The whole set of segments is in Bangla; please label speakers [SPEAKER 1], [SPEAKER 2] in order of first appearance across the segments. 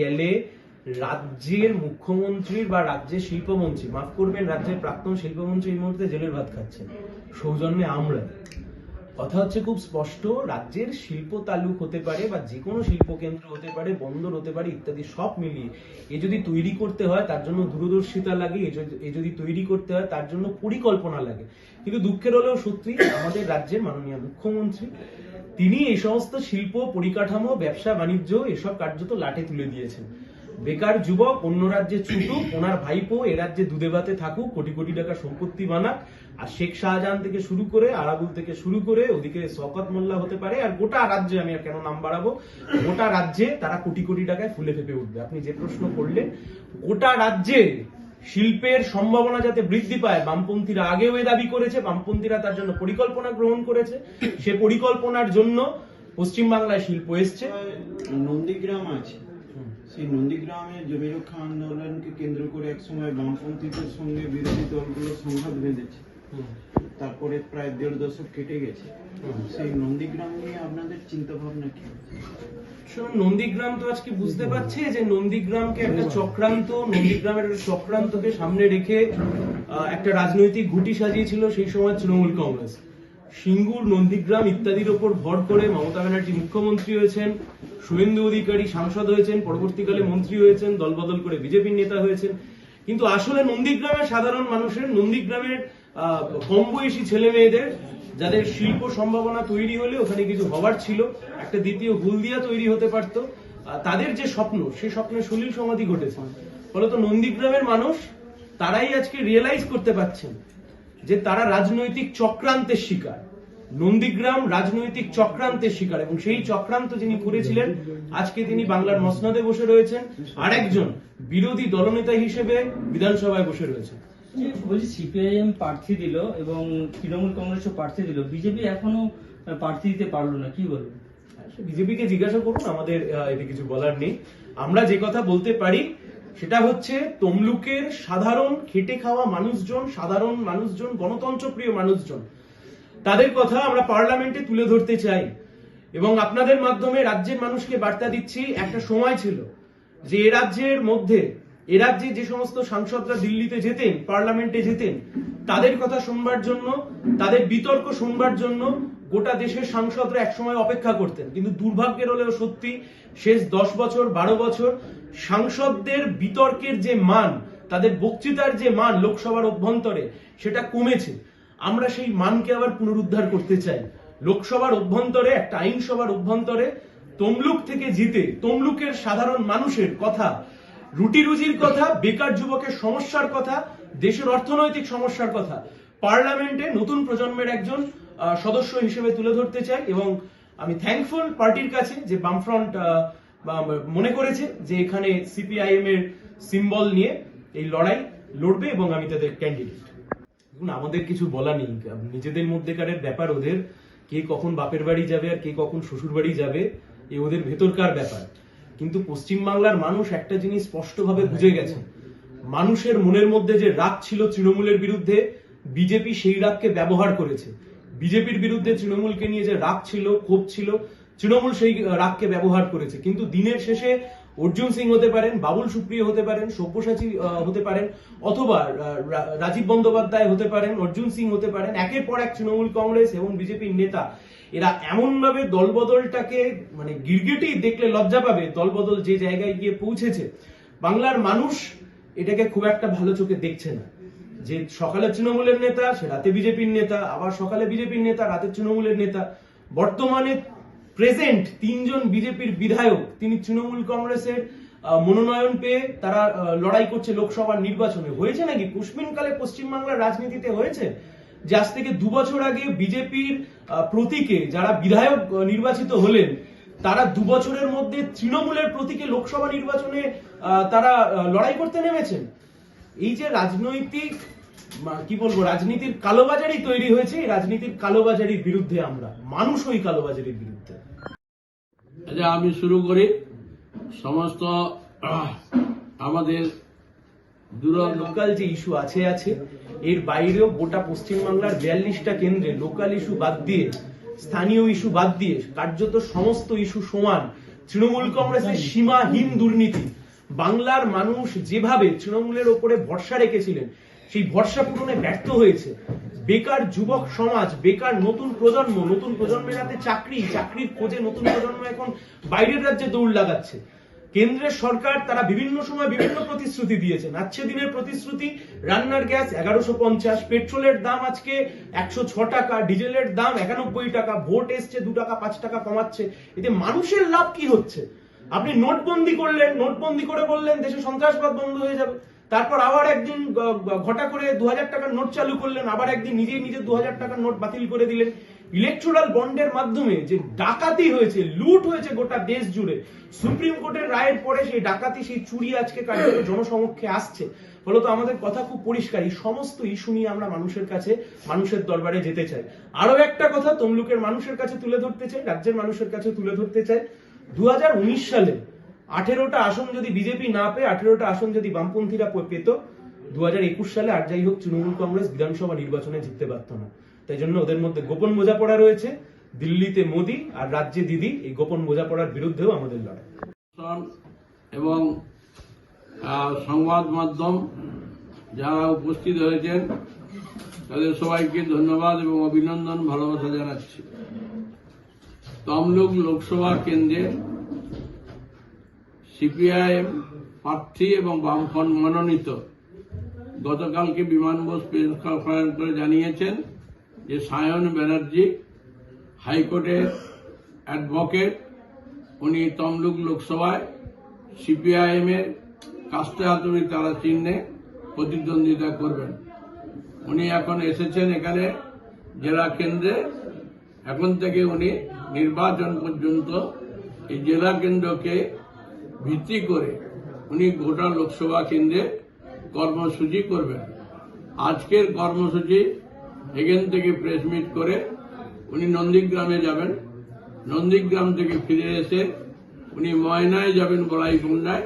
[SPEAKER 1] গেলে রাজ্যের মুখ্যমন্ত্রীর বা রাজ্যের শিল্পমন্ত্রী, মাফ করবেন, রাজ্যের প্রাক্তন শিল্পমন্ত্রী এই মুহূর্তে জেলের ভাত খাচ্ছেন। সৌজন্যে আমরা। কথা হচ্ছে খুব স্পষ্ট, রাজ্যের শিল্প তালুক হতে পারে বা যে কোনো শিল্প কেন্দ্র হতে পারে, বন্দর হতে পারে, ইত্যাদি সব মিলিয়ে। এ যদি তৈরি করতে হয়, তার জন্য দূরদর্শিতা লাগে এ যদি তৈরি করতে হয়, তার জন্য পরিকল্পনা লাগে। কিন্তু দুঃখের হলেও সত্যি, আমাদের রাজ্যের মাননীয় মুখ্যমন্ত্রী তিনি এই সমস্ত শিল্প, পরিকাঠামো, ব্যবসা, বাণিজ্য, এসব কার্যত লাটে তুলে দিয়েছেন। বেকার যুবক, অন্য রাজ্যে ছুটুক, ওনার ভাইপো এ রাজ্যে দুধে ভাতে থাকুক, কোটি কোটি টাকা সম্পত্তি বানাক, আর শেখ শাহজাহান থেকে শুরু করে, আরাবুল থেকে শুরু করে, ওদিকে শওকত মোল্লা হতে পারে, আর গোটা রাজ্যে আমি আর কেন নাম বাড়াবো? গোটা রাজ্যে তারা কোটি কোটি টাকায় ফুলে ফেপে উঠবে। আপনি যে প্রশ্ন করলেন, গোটা রাজ্যে শিল্পের সম্ভাবনা যাতে বৃদ্ধি পায়, বামপন্থীরা আগেও এ দাবি করেছে, বামপন্থীরা তার জন্য পরিকল্পনা গ্রহণ করেছে। সে পরিকল্পনার জন্য পশ্চিমবাংলায় শিল্প এসছে।
[SPEAKER 2] নন্দীগ্রাম আছে। সেই নন্দীগ্রামে জমি রক্ষা আন্দোলনকে কেন্দ্র করে একসময় বামপন্থীদের সঙ্গে বিরোধী দলগুলো সংঘাত বেঁধেছে। তারপরে প্রায় দেড় দশক কেটে গেছে। সেই নন্দীগ্রাম নিয়ে আপনাদের চিন্তা ভাবনা কি?
[SPEAKER 1] শুনুন নন্দীগ্রাম তো আজকে বুঝতে পারছে যে নন্দীগ্রামকে একটা চক্রান্ত নন্দীগ্রামের একটা চক্রান্তকে সামনে রেখে একটা রাজনৈতিক ঘুটি সাজিয়েছিল সেই সময় তৃণমূল কংগ্রেস। সিঙ্গুর নন্দীগ্রাম ইত্যাদির ওপর ভর করে মমতা ব্যানার্জি মুখ্যমন্ত্রী হয়েছেন শুভেন্দু অধিকারী সাংসদ হয়েছেন পরবর্তীকালে মন্ত্রী হয়েছেন দলবদল করে বিজেপির নেতা হয়েছেন। কিন্তু আসলে নন্দীগ্রামের সাধারণ মানুষের নন্দীগ্রামের কম বয়সী ছেলে মেয়েদের যাদের শিল্প সম্ভাবনা তৈরি হলে ওখানে কিছু হবার ছিল, একটা দ্বিতীয় হুলদিয়া তৈরি হতে পারত তাদের যে স্বপ্ন সেই স্বপ্নের সলিল সমাধি ঘটেছে। ফলত নন্দীগ্রামের মানুষ, তারাই আজকে রিয়েলাইজ করতে পারছেন যে তারা রাজনৈতিক চক্রান্তের শিকার। নন্দীগ্রাম রাজনৈতিক চক্রান্তের শিকার এবং সেই চক্রান্ত যিনি করেছিলেন, আজকে তিনি বাংলার মসনদে বসে রয়েছেন। আরেকজন বিরোধী দলনেতা হিসেবে বিধানসভায় বসে রয়েছেন।
[SPEAKER 3] বলছি সিপিআইএম প্রার্থী দিল এবং তৃণমূল কংগ্রেসও প্রার্থী দিল। বিজেপি এখনও প্রার্থী দিতে পারল না, কি বলব
[SPEAKER 1] বিজেপিকে জিজ্ঞাসা করুন, আমাদের এতে কিছু বলার নেই। আমরা যে কথা বলতে পারি, সেটা হচ্ছে তমলুকের সাধারণ খেটে খাওয়া মানুষজন, সাধারণ মানুষজন গণতন্ত্র প্রিয় মানুষজন, তাদের কথা আমরা পার্লামেন্টে তুলে ধরতে চাই। এবং আপনাদের মাধ্যমে রাজ্যের মানুষকে বার্তা দিচ্ছি, একটা সময় ছিল যে এ রাজ্যের মধ্যে এ রাজ্যে যে সমস্ত সাংসদরা দিল্লিতে যেতেন, পার্লামেন্টে যেতেন, তাদের কথা শুনবার জন্য, তাদের বিতর্ক শুনবার জন্য গোটা দেশের সাংসদরা একসময় অপেক্ষা করতেন। কিন্তু দুর্ভাগ্যের হলেও সত্যি শেষ দশ বছর, বারো বছর সাংসদদের বিতর্কের যে মান, তাদের বক্তৃতার যে মান লোকসভার অভ্যন্তরে, সেটা কমেছে। আমরা সেই মানকে আবার পুনরুদ্ধার করতে চাই। লোকসভার অভ্যন্তরে, একটা আইনসভার অভ্যন্তরে তমলুক থেকে জিতে, তমলুকের সাধারণ মানুষের কথা রুটি রুজির কথা, বেকার যুবকের সমস্যার কথা, দেশের অর্থনৈতিক সমস্যার কথা পার্লামেন্টে নতুন প্রজন্মের একজন সদস্য হিসেবে তুলে ধরতে চাই এবং আমি থ্যাঙ্কফুল পার্টির কাছে যে বামফ্রন্ট মনে করেছে যে এখানে সিপিআইএম এর সিম্বল নিয়ে এই লড়াই লড়বে এবং আমি তাদের ক্যান্ডিডেট দেখুন, আমাদের কিছু বলা নেই। নিজেদের মধ্যেকারের ব্যাপার, ওদের কে কখন বাপের বাড়ি যাবে আর কে কখন শ্বশুর বাড়ি যাবে, এ ওদের ভেতরকার ব্যাপার। কিন্তু পশ্চিমবাংলার মানুষ একটা জিনিস স্পষ্টভাবে বুঝে গেছে। মানুষের মনের মধ্যে যে রাগ ছিল তৃণমূলের বিরুদ্ধে, বিজেপি সেই রাগকে ব্যবহার করেছে। বিজেপির বিরুদ্ধে তৃণমূলকে নিয়ে যে রাগ ছিল, ক্ষোভ ছিল, তৃণমূল সেই রাগকে ব্যবহার করেছে। কিন্তু দিনের শেষে অর্জুন সিং হতে পারেন, বাবুল সুপ্রিয় হতে পারেন, সব্যসাচী হতে পারেন, অথবা রাজীব বন্দ্যোপাধ্যায় হতে পারেন, অর্জুন সিং হতে পারেন, একের পর এক তৃণমূল কংগ্রেস এবং বিজেপির নেতা। এরা এমন ভাবে দলবদলটাকে মানে গিরগিটি দেখলে লজ্জা পাবে, দলবদল যে জায়গায় গিয়ে পৌঁছেছে। বাংলার মানুষ এটাকে খুব একটা ভালো চোখে দেখছে না। যে সকালে তৃণমূলের নেতা, সে রাতে বিজেপির নেতা, আবার সকালে বিজেপির নেতা, রাতে তৃণমূলের নেতা। বর্তমানে প্রেজেন্ট তিনজন বিজেপির বিধায়ক, তিনি তৃণমূল কংগ্রেসের মনোনয়ন পেয়ে তারা লড়াই করছে লোকসভার নির্বাচনে। হয়েছে নাকি? পুষ্পিনকালে পশ্চিমবাংলার রাজনীতিতে হয়েছে? যে আজ থেকে দু বছর আগে বিজেপির প্রতীকে যারা বিধায়ক নির্বাচিত হলেন, তারা দু বছরের মধ্যে তৃণমূলের প্রতীকে লোকসভা নির্বাচনে তারা লড়াই করতে নেমেছেন। এই যে রাজনৈতিক কি বলব রাজনীতির কালোবাজারি তৈরি হয়েছে রাজনীতির কালোবাজারির বিরুদ্ধে আমরা। মানুষ ওই কালোবাজারির বিরুদ্ধে।
[SPEAKER 4] আচ্ছা আমি শুরু করি। সমস্ত আমাদের দূর
[SPEAKER 1] লোকাল যে ইস্যু আছে আছে এর বাইরেও গোটা পশ্চিমবাংলার বিয়াল্লিশটা কেন্দ্রে লোকাল ইস্যু বাদ দিয়ে স্থানীয় ইস্যু বাদ দিয়ে কার্যত সমস্ত ইস্যু সমান তৃণমূল কংগ্রেসের সীমাহীন দুর্নীতি। বাংলার মানুষ যেভাবে তৃণমূলের ওপরে ভরসা রেখেছিলেন সেই ভরসা পূরণে ব্যর্থ হয়েছে। বেকার যুবক সমাজ, বেকার নতুন প্রজন্ম, নতুন প্রজন্মের হাতে চাকরি, চাকরির খোঁজে নতুন প্রজন্ম এখন বাইরের রাজ্যে দৌড় লাগাচ্ছে। কেন্দ্রের সরকার তারা বিভিন্ন সময় বিভিন্ন প্রতিশ্রুতি দিয়েছেন। আজকে দিনের প্রতিশ্রুতি, রান্নার গ্যাস এগারোশো পঞ্চাশ, পেট্রোলের দাম আজকে একশো ছ টাকা, ডিজেলের দাম একানব্বই টাকা, ভোট এসছে দু টাকা, পাঁচ টাকা কমাচ্ছে। এতে মানুষের লাভ কি হচ্ছে? আপনি নোটবন্দি করলেন, নোটবন্দি করে বললেন দেশে সন্ত্রাসবাদ বন্ধ হয়ে যাবে। তারপর আবার একদিন ঘটা করে দু হাজার টাকার নোট চালু করলেন, আবার একদিন নিজেই নিজে দু হাজার টাকার নোট বাতিল করে দিলেন। ইলেকট্রাল বন্ডের মাধ্যমে যে ডাকাতি হয়েছে, লুট হয়েছে গোটা দেশ জুড়ে, সুপ্রিম কোর্টের রায়ের পরে সেই ডাকাতি, সেই চুরি আজকে কার্যত জনসমক্ষে আসছে। ফলত আমাদের কথা খুব পরিষ্কার, এই সমস্ত ইস্যু নিয়ে আমরা মানুষের কাছে, মানুষের দরবারে যেতে চাই। আরও একটা কথা, তমলুকের মানুষের কাছে তুলে ধরতে চাই, রাজ্যের মানুষের কাছে তুলে ধরতে চাই। দু হাজার উনিশ সালে আঠেরোটা আসন যদি বিজেপি না পেয়ে, আঠেরোটা আসন যদি বামপন্থীরা পেত দু হাজার একুশ সালে আর যাই হোক তৃণমূল কংগ্রেস বিধানসভা নির্বাচনে জিততে পারত না। তাই জন্য ওদের মধ্যে গোপন বোঝাপড়া রয়েছে, দিল্লিতে মোদি আর রাজ্যে দিদি, এই গোপন বোঝাপড়ার বিরুদ্ধেও আমাদের লড়াই।
[SPEAKER 4] এবং সংবাদ মাধ্যম যারা উপস্থিত হয়েছেন, তাদের সবাইকে ধন্যবাদ এবং অভিনন্দন, ভালোবাসা জানাচ্ছি। তমলুক লোকসভা কেন্দ্রে সিপিআইএম প্রার্থী এবং বামফ্রন্ট মনোনীত গতকালকে বিমান বোস প্রেস কনফারেন্স করে জানিয়েছেন যে সায়ন ব্যানার্জি হাইকোর্টের অ্যাডভোকেট, উনি তমলুক লোকসভায় সিপিআইএম এর কাস্তে হাতুড়ি তারা চিহ্নে প্রতিদ্বন্দ্বিতা করবেন। উনি এখন এসেছেন এখানে জেলা কেন্দ্রে। এখন থেকে উনি নির্বাচন পর্যন্ত এই জেলা কেন্দ্রকে ভিত্তি করে উনি গোটা লোকসভা কেন্দ্রে কর্মসূচি করবেন। আজকের কর্মসূচি এখান থেকে প্রেস মিট করে উনি নন্দীগ্রামে যাবেন। নন্দীগ্রাম থেকে ফিরে এসে উনি ময়নায় যাবেন বলাইকুণ্ডায়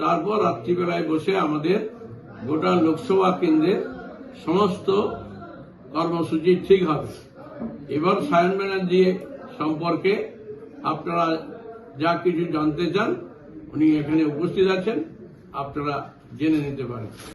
[SPEAKER 4] তারপর রাত্রিবেলায় বসে আমাদের গোটা লোকসভা কেন্দ্রের সমস্ত কর্মসূচি ঠিক হবে। এবার সায়ন ব্যানার্জি সম্পর্কে আপনারা যা কিছু জানতে চান উনি এখানে উপস্থিত আছেন। আপনারা জেনে নিতে পারেন।